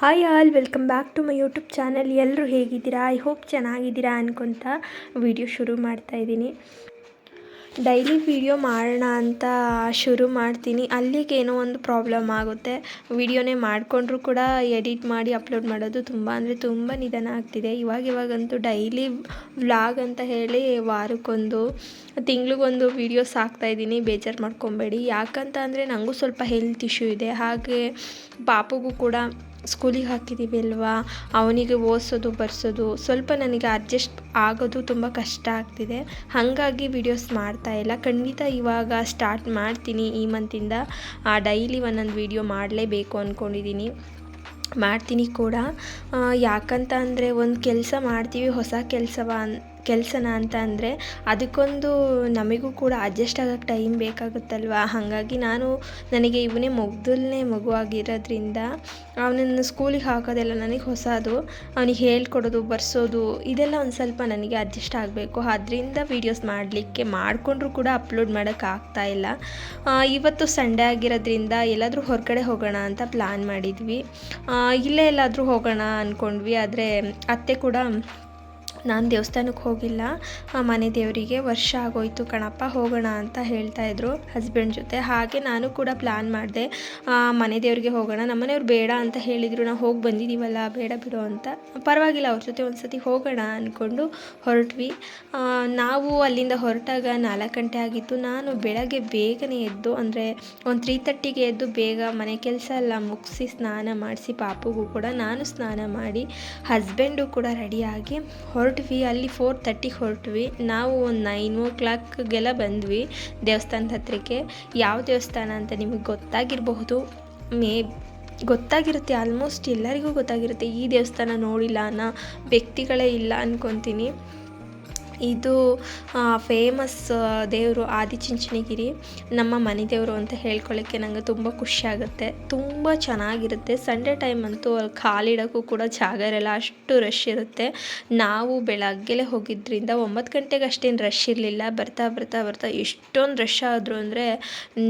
Hi all welcome back to my YouTube channel ಎಲ್ಲರೂ ಹೇಗಿದ್ದೀರಾ? I hope ಚೆನ್ನಾಗಿದ್ದೀರಾ ಅನ್ಕೊತ video ಶುರು ಮಾಡ್ತಾ ಇದ್ದೀನಿ. ಡೈಲಿ ವಿಡಿಯೋ ಮಾಡೋಣ ಅಂತ ಶುರು ಮಾಡ್ತೀನಿ. ಅಲ್ಲಿಗೆ ಏನೋ ಒಂದು ಪ್ರಾಬ್ಲಮ್ ಆಗುತ್ತೆ. ವಿಡಿಯೋನೇ ಮಾಡಿಕೊಂಡ್ರೂ ಕೂಡ ಎಡಿಟ್ ಮಾಡಿ ಅಪ್ಲೋಡ್ ಮಾಡೋದು ತುಂಬ ಅಂದರೆ ತುಂಬ ನಿಧಾನ ಆಗ್ತಿದೆ. ಇವಾಗ ಇವಾಗಂತೂ ಡೈಲಿ ವ್ಲಾಗ್ ಅಂತ ಹೇಳಿ ವಾರಕ್ಕೊಂದು, ತಿಂಗಳಿಗೊಂದು ವೀಡಿಯೋಸ್ ಹಾಕ್ತಾಯಿದ್ದೀನಿ ಬೇಜಾರು ಮಾಡ್ಕೊಬೇಡಿ. ಯಾಕಂತ ಅಂದರೆ ನನಗೂ ಸ್ವಲ್ಪ ಹೆಲ್ತ್ ಇಶ್ಯೂ ಇದೆ. ಹಾಗೆ ಪಾಪುಗೂ ಕೂಡ ಸ್ಕೂಲಿಗೆ ಹಾಕಿದ್ದೀವಿ ಅಲ್ವಾ ಅವನಿಗೆ ಓದಿಸೋದು, ಬರ್ಸೋದು, ಸ್ವಲ್ಪ ನನಗೆ ಅಡ್ಜಸ್ಟ್ ಆಗೋದು ತುಂಬ ಕಷ್ಟ ಆಗ್ತಿದೆ. ಹಾಗಾಗಿ ವಿಡಿಯೋಸ್ ಮಾಡ್ತಾ ಇಲ್ಲ. ಖಂಡಿತ ಇವಾಗ ಸ್ಟಾರ್ಟ್ ಮಾಡ್ತೀನಿ ಈ ಮಂತಿಂದ ಡೈಲಿ ಒಂದೊಂದು ವೀಡಿಯೋ ಮಾಡಲೇಬೇಕು ಅಂದ್ಕೊಂಡಿದ್ದೀನಿ ಮಾಡ್ತೀನಿ ಕೂಡ. ಯಾಕಂತ ಅಂದರೆ ಒಂದು ಕೆಲಸ ಮಾಡ್ತೀವಿ, ಹೊಸ ಕೆಲಸವ ಕೆಲಸನ ಅಂತ ಅಂದರೆ ಅದಕ್ಕೊಂದು ನಮಗೂ ಕೂಡ ಅಡ್ಜಸ್ಟ್ ಆಗೋಕ್ಕೆ ಟೈಮ್ ಬೇಕಾಗುತ್ತಲ್ವಾ? ಹಾಗಾಗಿ ನಾನು ನನಗೆ ಇವನೇ ಮೊದಲನೇ ಮಗುವಾಗಿರೋದ್ರಿಂದ ಅವನನ್ನು ಸ್ಕೂಲಿಗೆ ಹಾಕೋದೆಲ್ಲ ನನಗೆ ಹೊಸದು, ಅವನಿಗೆ ಹೇಳ್ಕೊಡೋದು, ಬರ್ಸೋದು, ಇದೆಲ್ಲ ಒಂದು ಸ್ವಲ್ಪ ನನಗೆ ಅಡ್ಜಸ್ಟ್ ಆಗಬೇಕು. ಅದರಿಂದ ವೀಡಿಯೋಸ್ ಮಾಡಲಿಕ್ಕೆ ಮಾಡಿಕೊಂಡ್ರೂ ಕೂಡ ಅಪ್ಲೋಡ್ ಮಾಡೋಕ್ಕೆ ಆಗ್ತಾ ಇಲ್ಲ. ಇವತ್ತು ಸಂಡೇ ಆಗಿರೋದ್ರಿಂದ ಎಲ್ಲಾದರೂ ಹೊರಗಡೆ ಹೋಗೋಣ ಅಂತ ಪ್ಲ್ಯಾನ್ ಮಾಡಿದ್ವಿ. ಇಲ್ಲೇ ಎಲ್ಲಾದರೂ ಹೋಗೋಣ ಅಂದ್ಕೊಂಡ್ವಿ ಆದರೆ ಅತ್ತೆ ಕೂಡ ನಾನು ದೇವಸ್ಥಾನಕ್ಕೆ ಹೋಗಿಲ್ಲ. ಮನೆ ದೇವರಿಗೆ ವರ್ಷ ಆಗೋಯ್ತು ಕಣಪ್ಪ, ಹೋಗೋಣ ಅಂತ ಹೇಳ್ತಾ ಇದ್ರು ಹಸ್ಬೆಂಡ್ ಜೊತೆ. ಹಾಗೆ ನಾನು ಕೂಡ ಪ್ಲ್ಯಾನ್ ಮಾಡಿದೆ. ಮನೆ ದೇವರಿಗೆ ಹೋಗೋಣ, ನಮ್ಮನೆಯವ್ರು ಬೇಡ ಅಂತ ಹೇಳಿದರು. ನಾವು ಹೋಗಿ ಬಂದಿದ್ದೀವಲ್ಲ ಬೇಡ ಬಿಡು ಅಂತ. ಪರವಾಗಿಲ್ಲ, ಅವ್ರ ಜೊತೆ ಒಂದು ಸತಿ ಹೋಗೋಣ ಅಂದ್ಕೊಂಡು ಹೊರಟ್ವಿ. ನಾವು ಅಲ್ಲಿಂದ ಹೊರಟಾಗ ನಾಲ್ಕು ಗಂಟೆ ಆಗಿತ್ತು. ನಾನು ಬೆಳಗ್ಗೆ ಬೇಗನೆ ಎದ್ದು, ಅಂದರೆ ಒಂದು ತ್ರೀ ತರ್ಟಿಗೆ ಎದ್ದು ಬೇಗ ಮನೆ ಕೆಲಸ ಎಲ್ಲ ಮುಗಿಸಿ ಸ್ನಾನ ಮಾಡಿಸಿ ಪಾಪುಗೂ ಕೂಡ ನಾನು ಸ್ನಾನ ಮಾಡಿ ಹಸ್ಬೆಂಡು ಕೂಡ ರೆಡಿಯಾಗಿ ಹೊರ ಹೊರಟ್ವಿ, ಅಲ್ಲಿ ಫೋರ್ ತರ್ಟಿಗೆ ಹೊರಟ್ವಿ. ನಾವು ಒಂದು ನೈನ್ ಓ ಕ್ಲಾಕ್ಗೆಲ್ಲ ಬಂದ್ವಿ ದೇವಸ್ಥಾನದ ಹತ್ರಕ್ಕೆ. ಯಾವ ದೇವಸ್ಥಾನ ಅಂತ ನಿಮಗೆ ಗೊತ್ತಾಗಿರಬಹುದು? ಮೇ, ಗೊತ್ತಾಗಿರುತ್ತೆ ಆಲ್ಮೋಸ್ಟ್ ಎಲ್ಲರಿಗೂ ಗೊತ್ತಾಗಿರುತ್ತೆ ಈ ದೇವಸ್ಥಾನ ನೋಡಿಲ್ಲ ಅನ್ನೋ ವ್ಯಕ್ತಿಗಳೇ ಇಲ್ಲ ಅಂದ್ಕೊತೀನಿ ಇದು ಫೇಮಸ್ ದೇವರು ಆದಿಚುಂಚನಗಿರಿ, ನಮ್ಮ ಮನೆ ದೇವರು ಅಂತ ಹೇಳ್ಕೊಳ್ಳೋಕ್ಕೆ ನನಗೆ ತುಂಬ ಖುಷಿಯಾಗುತ್ತೆ ತುಂಬ ಚೆನ್ನಾಗಿರುತ್ತೆ. ಸಂಡೇ ಟೈಮ್ ಅಂತೂ ಅಲ್ಲಿ ಕಾಲಿಡೋಕ್ಕೂ ಕೂಡ ಜಾಗ ಇರಲ್ಲ. ಅಷ್ಟು ರಶ್ ಇರುತ್ತೆ. ನಾವು ಬೆಳಗ್ಗೆಲೇ ಹೋಗಿದ್ದರಿಂದ ಒಂಬತ್ತು ಗಂಟೆಗೆ ಅಷ್ಟೇನು ರಶ್ ಇರಲಿಲ್ಲ. ಬರ್ತಾ ಬರ್ತಾ ಬರ್ತಾ ಎಷ್ಟೊಂದು ರಶ್ ಆದರು ಅಂದರೆ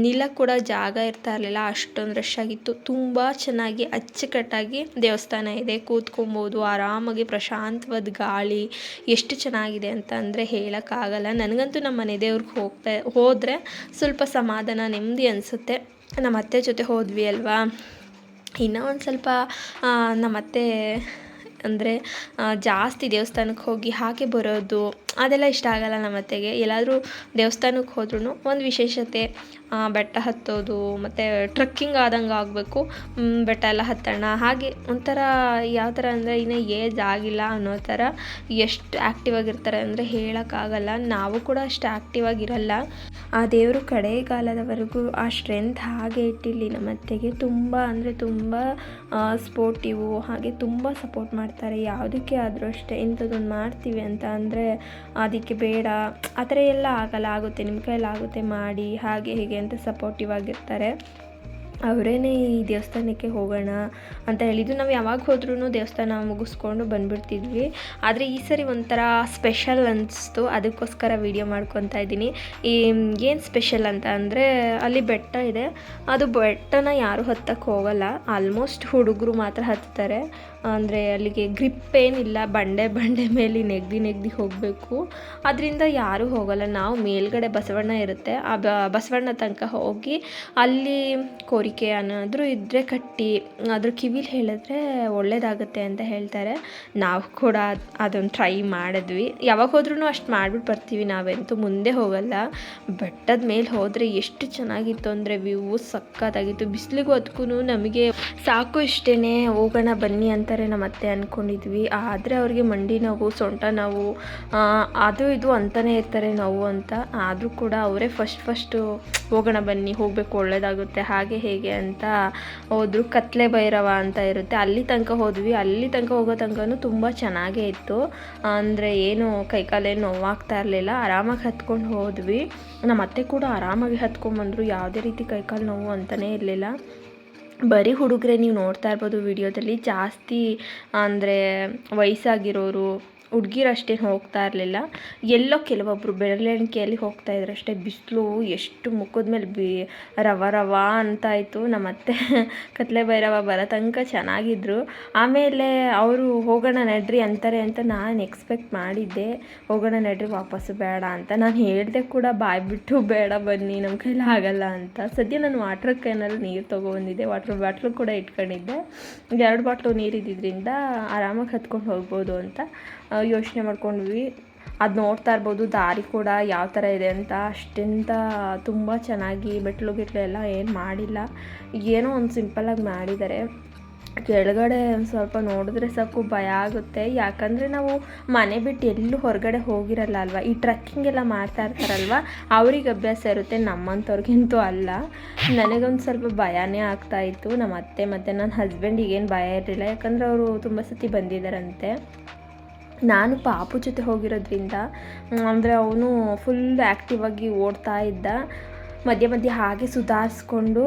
ನಿಲ ಕೂಡ ಜಾಗ ಇರ್ತಾ ಇರಲಿಲ್ಲ. ಅಷ್ಟೊಂದು ರಶ್ ಆಗಿತ್ತು. ತುಂಬ ಚೆನ್ನಾಗಿ ಅಚ್ಚುಕಟ್ಟಾಗಿ ದೇವಸ್ಥಾನ ಇದೆ. ಕೂತ್ಕೊಬೋದು, ಆರಾಮಾಗಿ ಪ್ರಶಾಂತವಾದ ಗಾಳಿ, ಎಷ್ಟು ಚೆನ್ನಾಗಿದೆ ಅಂತ ಅಂದರೆ ಹೇಳೋಕ್ಕಾಗಲ್ಲ. ನನಗಂತೂ ನಮ್ಮ ಮನೆ ದೇವ್ರಿಗೆ ಹೋಗ್ತಾ, ಹೋದರೆ ಸ್ವಲ್ಪ ಸಮಾಧಾನ, ನೆಮ್ಮದಿ ಅನಿಸುತ್ತೆ. ನಮ್ಮ ಅತ್ತೆ ಜೊತೆ ಹೋದ್ವಿ ಅಲ್ವಾ? ಇನ್ನೂ ಒಂದು ಸ್ವಲ್ಪ ನಮ್ಮ ಅತ್ತೆ ಅಂದರೆ ಜಾಸ್ತಿ ದೇವಸ್ಥಾನಕ್ಕೆ ಹೋಗಿ ಹಾಗೆ ಬರೋದು ಅದೆಲ್ಲ ಇಷ್ಟ ಆಗಲ್ಲ ನಮ್ಮ ಅತ್ತೆಗೆ. ಎಲ್ಲಾದರೂ ದೇವಸ್ಥಾನಕ್ಕೆ ಹೋದ್ರೂ ಒಂದು ವಿಶೇಷತೆ. ಬೆಟ್ಟ ಹತ್ತೋದು, ಮತ್ತು ಟ್ರಕ್ಕಿಂಗ್ ಆದಂಗೆ ಆಗಬೇಕು ಬೆಟ್ಟ ಎಲ್ಲ ಹತ್ತೋಣ. ಹಾಗೆ ಒಂಥರ ಯಾವ ಥರ ಅಂದರೆ ಇನ್ನು ಏಜ್ ಆಗಿಲ್ಲ ಅನ್ನೋ ಥರ ಎಷ್ಟು ಆ್ಯಕ್ಟಿವ್ ಆಗಿರ್ತಾರೆ ಅಂದರೆ ಹೇಳೋಕ್ಕಾಗಲ್ಲ. ನಾವು ಕೂಡ ಅಷ್ಟು ಆ್ಯಕ್ಟಿವ್ ಆಗಿರಲ್ಲ. ಆ ದೇವರು ಕಡೆಗಾಲದವರೆಗೂ ಆ ಸ್ಟ್ರೆಂತ್ ಹಾಗೆ ಇಟ್ಟಿರಲಿ. ನಮ್ಮ ಅತ್ತೆಗೆ ತುಂಬ ಅಂದರೆ ತುಂಬ ಸ್ಪೋರ್ಟಿವು ಹಾಗೆ ತುಂಬ ಸಪೋರ್ಟ್ ಮಾಡ್ತಾರೆ. ಯಾವುದಕ್ಕೆ ಆದರೂ ಅಷ್ಟೇ ಇಂಥದ್ದೊಂದು ಮಾಡ್ತೀವಿ ಅಂತ ಅಂದರೆ, ಅದಕ್ಕೆ ಬೇಡ. ಆ ಥರ ಎಲ್ಲ ಆಗಲ್ಲ, ಆಗುತ್ತೆ, ನಿಮ್ಮ ಕೈಯಲ್ಲಿ ಆಗುತ್ತೆ, ಮಾಡಿ, ಹಾಗೆ ಹೀಗೆ. ಅಂತ ಸಪೋರ್ಟಿವ್ ಆಗಿರ್ತಾರೆ. ಅವರೇನೆ ಈ ದೇವಸ್ಥಾನಕ್ಕೆ ಹೋಗೋಣ ಅಂತ ಹೇಳಿದ್ದು ನಾವು ಯಾವಾಗ ಹೋದ್ರೂ ದೇವಸ್ಥಾನ ಮುಗಿಸ್ಕೊಂಡು ಬಂದುಬಿಡ್ತಿದ್ವಿ. ಆದರೆ ಈ ಸರಿ ಒಂಥರ ಸ್ಪೆಷಲ್ ಅನ್ನಿಸ್ತು ಅದಕ್ಕೋಸ್ಕರ ವೀಡಿಯೋ ಮಾಡ್ಕೊತಾ ಇದ್ದೀನಿ. ಈ, ಏನು ಸ್ಪೆಷಲ್ ಅಂತ ಅಂದರೆ ಅಲ್ಲಿ ಬೆಟ್ಟ ಇದೆ. ಅದು ಬೆಟ್ಟನ ಯಾರೂ ಹತ್ತಕ್ಕೆ ಹೋಗಲ್ಲ. ಆಲ್ಮೋಸ್ಟ್ ಹುಡುಗರು ಮಾತ್ರ ಹತ್ತಾರೆ. ಅಂದರೆ ಅಲ್ಲಿಗೆ ಗ್ರಿಪ್ ಏನಿಲ್ಲ. ಬಂಡೆ ಬಂಡೆ ಮೇಲೆ ನೆಗ್ದಿ ನೆಗ್ದಿ ಹೋಗಬೇಕು. ಅದರಿಂದ ಯಾರೂ ಹೋಗಲ್ಲ. ನಾವು ಮೇಲ್ಗಡೆ ಬಸವಣ್ಣ ಇರುತ್ತೆ. ಆ ಬಸವಣ್ಣ ತನಕ ಹೋಗಿ ಅಲ್ಲಿ ಕೋರಿಕೆ ಏನಾದರೂ ಇದ್ದರೆ ಕಟ್ಟಿ ಅದ್ರ ಕಿವಿಲಿ ಹೇಳಿದ್ರೆ ಒಳ್ಳೇದಾಗುತ್ತೆ ಅಂತ ಹೇಳ್ತಾರೆ. ನಾವು ಕೂಡ ಅದೊಂದು ಟ್ರೈ ಮಾಡಿದ್ವಿ. ಯಾವಾಗ ಹೋದ್ರೂ ಅಷ್ಟು ಮಾಡಿಬಿಟ್ಟು ಬರ್ತೀವಿ, ನಾವೆಂತೂ ಮುಂದೆ ಹೋಗಲ್ಲ. ಬೆಟ್ಟದ ಮೇಲೆ ಹೋದರೆ ಎಷ್ಟು ಚೆನ್ನಾಗಿತ್ತು ಅಂದರೆ ವ್ಯೂ ಸಕ್ಕತ್ತಾಗಿತ್ತು. ಬಿಸಿಲಿಗೂ ಅದಕ್ಕೂ ನಮಗೆ ಸಾಕು ಇಷ್ಟೇ ಹೋಗೋಣ ಬನ್ನಿ ಅಂತಾರೆ ನಮ್ಮ ಅತ್ತೆ ಅಂದ್ಕೊಂಡಿದ್ವಿ ಆದರೆ ಅವ್ರಿಗೆ ಮಂಡಿ ನೋವು, ಸೊಂಟ ನೋವು ಅದು ಇದು ಅಂತಲೇ ಇರ್ತಾರೆ ನೋವು ಅಂತ. ಆದರೂ ಕೂಡ ಅವರೇ ಫಸ್ಟ್ ಫಸ್ಟು ಹೋಗೋಣ ಬನ್ನಿ, ಹೋಗಬೇಕು ಒಳ್ಳೆಯದಾಗುತ್ತೆ ಹಾಗೆ ಹೇಗೆ ಅಂತ ಹೋದ್ರು. ಕತ್ಲೆ ಭೈರವ ಅಂತ ಇರುತ್ತೆ. ಅಲ್ಲಿ ತನಕ ಹೋದ್ವಿ. ಅಲ್ಲಿ ತನಕ ಹೋಗೋ ತನಕನೂ ತುಂಬ ಚೆನ್ನಾಗೇ ಇತ್ತು. ಅಂದರೆ ಏನು ಕೈಕಾಲೇನು ನೋವಾಗ್ತಾ ಇರಲಿಲ್ಲ. ಆರಾಮಾಗಿ ಹತ್ಕೊಂಡು ಹೋದ್ವಿ. ನಮ್ಮ ಅತ್ತೆ ಕೂಡ ಆರಾಮಾಗಿ ಹತ್ಕೊಂಡ್ಬಂದ್ರು ಯಾವುದೇ ರೀತಿ ಕೈಕಾಲು ನೋವು ಅಂತಲೇ ಇರಲಿಲ್ಲ. ಬರೀ ಹುಡುಗರೇ ನೀವು ನೋಡ್ತಾ ಇರ್ಬೋದು ವಿಡಿಯೋದಲ್ಲಿ. ಜಾಸ್ತಿ ಅಂದರೆ ವಯಸ್ಸಾಗಿರೋರು ಹುಡುಗಿರು ಅಷ್ಟೇನು ಹೋಗ್ತಾ ಇರಲಿಲ್ಲ. ಎಲ್ಲೋ ಕೆಲವೊಬ್ಬರು ಬೆರಳೆಣಿಕೆಯಲ್ಲಿ ಹೋಗ್ತಾ ಇದ್ರು ಅಷ್ಟೇ. ಬಿಸಿಲು ಎಷ್ಟು ಮುಖದ ಮೇಲೆ ಬಿ ರವ ರವ ಅಂತ ಆಯಿತು. ನಮ್ಮ ಅತ್ತೆ ಕತ್ಲೆ ಭೈರವ ಬರೋ ತನಕ ಚೆನ್ನಾಗಿದ್ರು. ಆಮೇಲೆ ಅವರು ಹೋಗೋಣ ನಡ್ರಿ ಅಂತಾರೆ ಅಂತ ನಾನು ಎಕ್ಸ್ಪೆಕ್ಟ್ ಮಾಡಿದ್ದೆ. ಹೋಗೋಣ ನಡ್ರಿ, ವಾಪಸ್ಸು ಬೇಡ ಅಂತ. ನಾನು ಹೇಳಿದೆ ಕೂಡ ಬಾಯ್ ಬಿಟ್ಟು ಬೇಡ ಬನ್ನಿ ನಮ್ಮ ಕೈಲಿ ಆಗಲ್ಲ ಅಂತ. ಸದ್ಯ ನಾನು ವಾಟ್ರ್ ಕ್ಯಾನಲ್ಲಿ ನೀರು ತೊಗೊಬಂದಿದ್ದೆ ವಾಟ್ರ್ ಬಾಟ್ಲು ಕೂಡ ಇಟ್ಕೊಂಡಿದ್ದೆ. ಎರಡು ಬಾಟ್ಲು ನೀರು ಇದ್ದಿದ್ದರಿಂದ ಆರಾಮಾಗಿ ಹತ್ಕೊಂಡು ಹೋಗ್ಬೋದು ಅಂತ. ಯೋಚನೆ ಮಾಡ್ಕೊಂಡ್ವಿ. ಅದು ನೋಡ್ತಾ ಇರ್ಬೋದು, ದಾರಿ ಕೂಡ ಯಾವ ಥರ ಇದೆ ಅಂತ. ಅಷ್ಟೆಂತ ತುಂಬ ಚೆನ್ನಾಗಿ ಮೆಟ್ಲು ಗಿಟ್ಲು ಎಲ್ಲ ಏನು ಮಾಡಿಲ್ಲ. ಏನೋ ಒಂದು ಸಿಂಪಲ್ಲಾಗಿ ಮಾಡಿದ್ದಾರೆ ಕೆಳಗಡೆ ಒಂದು ಸ್ವಲ್ಪ ನೋಡಿದ್ರೆ ಸಾಕು ಭಯ ಆಗುತ್ತೆ. ಯಾಕಂದರೆ ನಾವು ಮನೆ ಬಿಟ್ಟು ಎಲ್ಲೂ ಹೊರಗಡೆ ಹೋಗಿರಲ್ಲ ಅಲ್ವಾ? ಈ ಟ್ರಕ್ಕಿಂಗ್ ಎಲ್ಲ ಮಾಡ್ತಾ ಇರ್ತಾರಲ್ವ? ಅವ್ರಿಗೆ ಅಭ್ಯಾಸ ಇರುತ್ತೆ, ನಮ್ಮಂಥವ್ರಿಗಂತೂ ಅಲ್ಲ. ನನಗೊಂದು ಸ್ವಲ್ಪ ಭಯನೇ ಆಗ್ತಾಯಿತ್ತು ನಮ್ಮ ಅತ್ತೆ ಮತ್ತು ನನ್ನ ಹಸ್ಬೆಂಡಿಗೆ ಏನು ಭಯ ಇರಲಿಲ್ಲ. ಯಾಕಂದರೆ ಅವರು ತುಂಬ ಸತಿ ಬಂದಿದ್ದಾರಂತೆ. ನಾನು ಪಾಪು ಜೊತೆ ಹೋಗಿರೋದ್ರಿಂದ ಅಂದರೆ ಅವನು ಫುಲ್ ಆ್ಯಕ್ಟಿವಾಗಿ ಓಡ್ತಾ ಇದ್ದ. ಮಧ್ಯೆ ಮಧ್ಯೆ ಹಾಗೆ ಸುಧಾರಿಸ್ಕೊಂಡು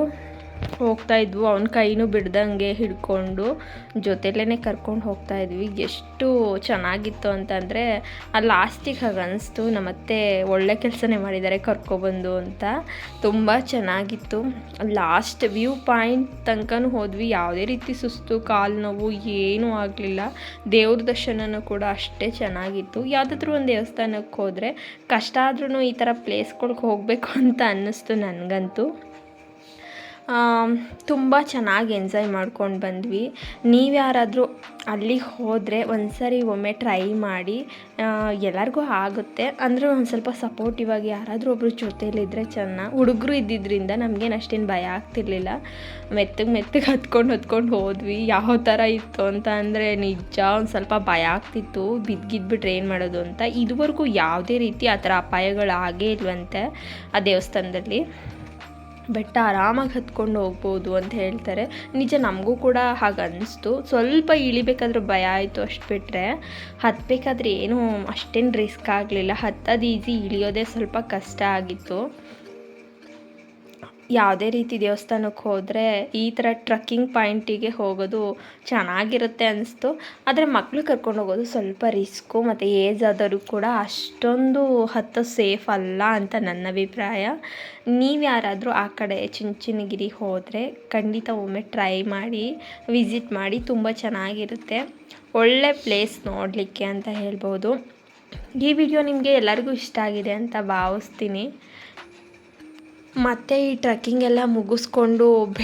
ಹೋಗ್ತಾ ಇದ್ವು. ಅವನ ಕೈನೂ ಬಿಡ್ದಂಗೆ ಹಿಡ್ಕೊಂಡು ಜೊತೆಲೇ ಕರ್ಕೊಂಡು ಹೋಗ್ತಾ ಇದ್ವಿ. ಎಷ್ಟು ಚೆನ್ನಾಗಿತ್ತು ಅಂತಂದರೆ ಆ ಲಾಸ್ಟಿಗೆ ಹಾಗೆ ಅನಿಸ್ತು. ನಮ್ಮತ್ತೆ ಒಳ್ಳೆ ಕೆಲಸನೇ ಮಾಡಿದ್ದಾರೆ ಕರ್ಕೊಬಂದು ಅಂತ. ತುಂಬ ಚೆನ್ನಾಗಿತ್ತು. ಲಾಸ್ಟ್ ವ್ಯೂ ಪಾಯಿಂಟ್ ತನಕನೂ ಹೋದ್ವಿ. ಯಾವುದೇ ರೀತಿ ಸುಸ್ತು, ಕಾಲು ನೋವು, ಏನೂ ಆಗಲಿಲ್ಲ. ದೇವ್ರ ದರ್ಶನನೂ ಕೂಡ ಅಷ್ಟೇ ಚೆನ್ನಾಗಿತ್ತು. ಯಾವುದಾದ್ರೂ ಒಂದು ದೇವಸ್ಥಾನಕ್ಕೆ ಹೋದರೆ ಕಷ್ಟ ಆದ್ರೂ ಈ ಥರ ಪ್ಲೇಸ್ಗಳ್ಗೆ ಹೋಗಬೇಕು ಅಂತ ಅನ್ನಿಸ್ತು ನನಗಂತೂ. ತುಂಬ ಚೆನ್ನಾಗಿ ಎಂಜಾಯ್ ಮಾಡ್ಕೊಂಡು ಬಂದ್ವಿ. ನೀವು ಯಾರಾದರೂ ಅಲ್ಲಿಗೆ ಹೋದರೆ ಒಂದು ಸರಿ ಒಮ್ಮೆ ಟ್ರೈ ಮಾಡಿ ಎಲ್ಲರಿಗೂ ಆಗುತ್ತೆ. ಅಂದರೆ ಒಂದು ಸ್ವಲ್ಪ ಸಪೋರ್ಟಿವ್ ಆಗಿ ಯಾರಾದರೂ ಒಬ್ಬರು ಜೊತೇಲಿದ್ದರೆ ಚೆನ್ನ. ಹುಡುಗರು ಇದ್ದಿದ್ದರಿಂದ ನಮಗೇನು ಅಷ್ಟೇನು ಭಯ ಆಗ್ತಿರ್ಲಿಲ್ಲ. ಮೆತ್ತಗೆ ಮೆತ್ತಗೆ ಹತ್ಕೊಂಡು ಹತ್ಕೊಂಡು ಹೋದ್ವಿ. ಯಾವ ಥರ ಇತ್ತು ಅಂತ ಅಂದರೆ ನಿಜ ಒಂದು ಸ್ವಲ್ಪ ಭಯ ಆಗ್ತಿತ್ತು. ಬಿದ್ದಿದ್ಬಿಟ್ರೆ ಏನು ಮಾಡೋದು ಅಂತ. ಇದುವರೆಗೂ ಯಾವುದೇ ರೀತಿ ಆ ಥರ ಅಪಾಯಗಳು ಆಗೇ ಇಲ್ವಂತೆ ಆ ದೇವಸ್ಥಾನದಲ್ಲಿ. ಬೆಟ್ಟ ಆರಾಮಾಗಿ ಹತ್ಕೊಂಡು ಹೋಗ್ಬೋದು ಅಂತ ಹೇಳ್ತಾರೆ. ನಿಜ ನಮಗೂ ಕೂಡ ಹಾಗೆ ಅನ್ನಿಸ್ತು ಸ್ವಲ್ಪ ಇಳಿಬೇಕಾದ್ರೆ ಭಯ ಆಯಿತು ಅಷ್ಟು ಬಿಟ್ಟರೆ ಹತ್ತಬೇಕಾದ್ರೆ ಏನೂ ಅಷ್ಟೇನು ರಿಸ್ಕ್ ಆಗಲಿಲ್ಲ. ಹತ್ತೋದು ಈಸಿ ಇಳಿಯೋದೇ ಸ್ವಲ್ಪ ಕಷ್ಟ ಆಗಿತ್ತು. ಯಾವುದೇ ರೀತಿ ದೇವಸ್ಥಾನಕ್ಕೆ ಹೋದರೆ ಈ ಥರ ಟ್ರಕ್ಕಿಂಗ್ ಪಾಯಿಂಟಿಗೆ ಹೋಗೋದು ಚೆನ್ನಾಗಿರುತ್ತೆ ಅನಿಸ್ತು. ಆದರೆ ಮಕ್ಕಳು ಕರ್ಕೊಂಡು ಹೋಗೋದು ಸ್ವಲ್ಪ ರಿಸ್ಕು ಮತ್ತು ಏಜ್ ಆದವರು ಕೂಡ ಅಷ್ಟೊಂದು ಹತ್ತು ಸೇಫ್ ಅಲ್ಲ ಅಂತ ನನ್ನ ಅಭಿಪ್ರಾಯ. ನೀವು ಯಾರಾದರೂ ಆ ಕಡೆ ಚುಂಚನಗಿರಿ ಹೋದರೆ ಖಂಡಿತ ಒಮ್ಮೆ ಟ್ರೈ ಮಾಡಿ, ವಿಸಿಟ್ ಮಾಡಿ, ತುಂಬ ಚೆನ್ನಾಗಿರುತ್ತೆ. ಒಳ್ಳೆ ಪ್ಲೇಸ್ ನೋಡಲಿಕ್ಕೆ ಅಂತ ಹೇಳ್ಬೋದು. ಈ ವಿಡಿಯೋ ನಿಮಗೆ ಎಲ್ಲರಿಗೂ ಇಷ್ಟ ಆಗಿದೆ ಅಂತ ಭಾವಿಸ್ತೀನಿ. ಮತ್ತು ಈ ಟ್ರಕ್ಕಿಂಗ್ ಎಲ್ಲ ಮುಗಿಸ್ಕೊಂಡು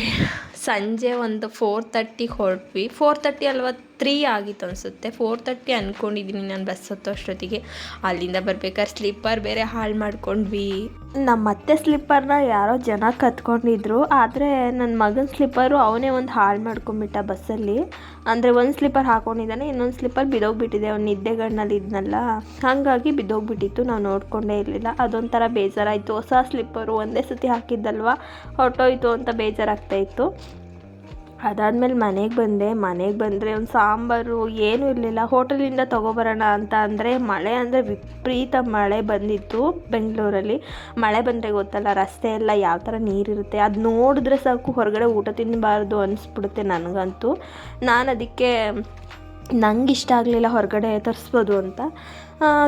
ಸಂಜೆ ಒಂದು ಫೋರ್ ತರ್ಟಿಗೆ ಹೊರಟ್ವಿ. ಫೋರ್ ತರ್ಟಿ ಅಲ್ವಾ ತ್ರೀ ಆಗಿತ್ತು ಅನಿಸುತ್ತೆ. ಫೋರ್ ತರ್ಟಿ ಅಂದ್ಕೊಂಡಿದ್ದೀನಿ ನಾನು ಬಸ್ ಹತ್ತೋ ಅಷ್ಟೊತ್ತಿಗೆ. ಅಲ್ಲಿಂದ ಬರ್ಬೇಕಾದ್ರೆ ಸ್ಲಿಪ್ಪರ್ ಬೇರೆ ಹಾಳು ಮಾಡ್ಕೊಂಡ್ವಿ. ನಮ್ಮ ಮತ್ತೆ ಸ್ಲಿಪ್ಪರ್ನ ಯಾರೋ ಜನ ಕತ್ಕೊಂಡಿದ್ರು. ಆದರೆ ನನ್ನ ಮಗನ ಸ್ಲಿಪ್ಪರು ಅವನೇ ಒಂದು ಹಾಳು ಮಾಡ್ಕೊಂಡ್ಬಿಟ್ಟ ಬಸ್ಸಲ್ಲಿ ಅಂದರೆ ಒಂದು ಸ್ಲಿಪ್ಪರ್ ಹಾಕೊಂಡಿದ್ದಾನೆ, ಇನ್ನೊಂದು ಸ್ಲಿಪ್ಪರ್ ಬಿದ್ದೋಗ್ಬಿಟ್ಟಿದೆ ಅವ್ನು ನಿದ್ದೆಗಣ್ಣಲ್ಲಿ ಇದ್ನಲ್ಲ. ಹಾಗಾಗಿ ಬಿದ್ದೋಗ್ಬಿಟ್ಟಿತ್ತು ನಾವು ನೋಡ್ಕೊಂಡೇ ಇರಲಿಲ್ಲ. ಅದೊಂಥರ ಬೇಜಾರಾಯಿತು. ಹೊಸ ಸ್ಲಿಪ್ಪರು ಒಂದೇ ಸತಿ ಹಾಕಿದ್ದಲ್ವ? ಹೊಟ್ಟೋಯ್ತು ಅಂತ ಬೇಜಾರಾಗ್ತಾಯಿತ್ತು ಅದಾದಮೇಲೆ ಮನೆಗೆ ಬಂದೆ. ಮನೆಗೆ ಬಂದರೆ ಒಂದು ಸಾಂಬಾರು ಏನೂ ಇರಲಿಲ್ಲ. ಹೋಟೆಲಿಂದ ತೊಗೊಬರೋಣ ಅಂತ ಅಂದರೆ ಮಳೆ ಅಂದರೆ ವಿಪರೀತ ಮಳೆ ಬಂದಿತ್ತು ಬೆಂಗಳೂರಲ್ಲಿ. ಮಳೆ ಬಂದರೆ ಗೊತ್ತಲ್ಲ, ರಸ್ತೆ ಎಲ್ಲ ಯಾವ ಥರ ನೀರಿರುತ್ತೆ ಅದು ನೋಡಿದ್ರೆ ಸಾಕು ಹೊರಗಡೆ ಊಟ ತಿನ್ನಬಾರ್ದು ಅನಿಸ್ಬಿಡುತ್ತೆ ನನಗಂತೂ. ನಾನು ಅದಕ್ಕೆ ನಂಗೆ ಇಷ್ಟ ಆಗಲಿಲ್ಲ ಹೊರಗಡೆ ತರಿಸ್ಬೋದು ಅಂತ.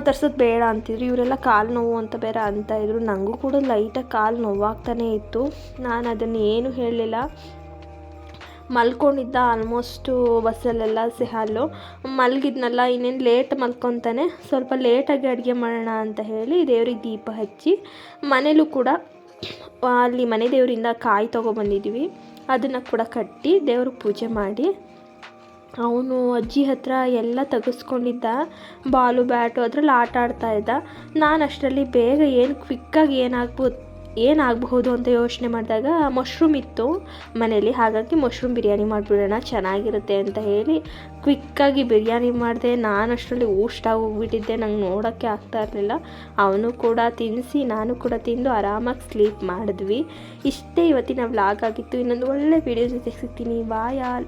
ತರ್ಸೋದು ಬೇಡ ಅಂತಿದ್ರು. ಇವರೆಲ್ಲ ಕಾಲು ನೋವು ಅಂತ ಬೇರೆ ಇದ್ರು. ನನಗೂ ಕೂಡ ಲೈಟಾಗಿ ಕಾಲು ನೋವಾಗ್ತಾನೇ ಇತ್ತು. ನಾನು ಅದನ್ನು ಏನು ಹೇಳಲಿಲ್ಲ. ಮಲ್ಕೊಂಡಿದ್ದ ಆಲ್ಮೋಸ್ಟು ಬಸ್ಸಲ್ಲೆಲ್ಲ ಸಿಹಾಲು ಮಲಗಿದ್ನಲ್ಲ, ಇನ್ನೇನು ಲೇಟ್ ಮಲ್ಕೊತಾನೆ. ಸ್ವಲ್ಪ ಲೇಟಾಗಿ ಅಡುಗೆ ಮಾಡೋಣ ಅಂತ ಹೇಳಿ ದೇವ್ರಿಗೆ ದೀಪ ಹಚ್ಚಿ, ಮನೇಲೂ ಕೂಡ ಅಲ್ಲಿ ಮನೆ ದೇವರಿಂದ ಕಾಯಿ ತೊಗೊಬಂದಿದ್ವಿ. ಅದನ್ನು ಕೂಡ ಕಟ್ಟಿ ದೇವ್ರಿಗೆ ಪೂಜೆ ಮಾಡಿ. ಅವನು ಅಜ್ಜಿ ಹತ್ರ ಎಲ್ಲ ತೆಗೆಸ್ಕೊಂಡಿದ್ದ. ಬಾಲು, ಬ್ಯಾಟು ಅದರಲ್ಲಿ ಆಟ ಆಡ್ತಾ ಇದ್ದ. ನಾನು ಅಷ್ಟರಲ್ಲಿ ಬೇಗ ಏನು ಕ್ವಿಕ್ಕಾಗಿ ಏನಾಗ್ಬೋದು? ಏನಾಗಬಹುದು ಅಂತ ಯೋಚನೆ ಮಾಡಿದಾಗ ಮಶ್ರೂಮ್ ಇತ್ತು ಮನೇಲಿ ಹಾಗಾಗಿ ಮಶ್ರೂಮ್ ಬಿರಿಯಾನಿ ಮಾಡಿಬಿಡೋಣ, ಚೆನ್ನಾಗಿರುತ್ತೆ ಅಂತ ಹೇಳಿ ಕ್ವಿಕ್ಕಾಗಿ ಬಿರಿಯಾನಿ ಮಾಡಿದೆ. ನಾನು ಅಷ್ಟರಲ್ಲಿ ಊಷ್ಟ ಹೋಗ್ಬಿಟ್ಟಿದ್ದೆ ನಂಗೆ ನೋಡೋಕ್ಕೆ ಆಗ್ತಾ ಇರಲಿಲ್ಲ. ಅವನು ಕೂಡ ತಿನ್ನಿಸಿ ನಾನು ಕೂಡ ತಿಂದು ಆರಾಮಾಗಿ ಸ್ಲೀಪ್ ಮಾಡಿದ್ವಿ. ಇಷ್ಟೇ ಇವತ್ತಿನ ವ್ಲಾಗ್ ಆಗಿತ್ತು. ಇನ್ನೊಂದು ಒಳ್ಳೆ ವೀಡಿಯೋ ಜೊತೆ ಸಿಗ್ತೀನಿ. ಬಾಯ್ ಆಲ್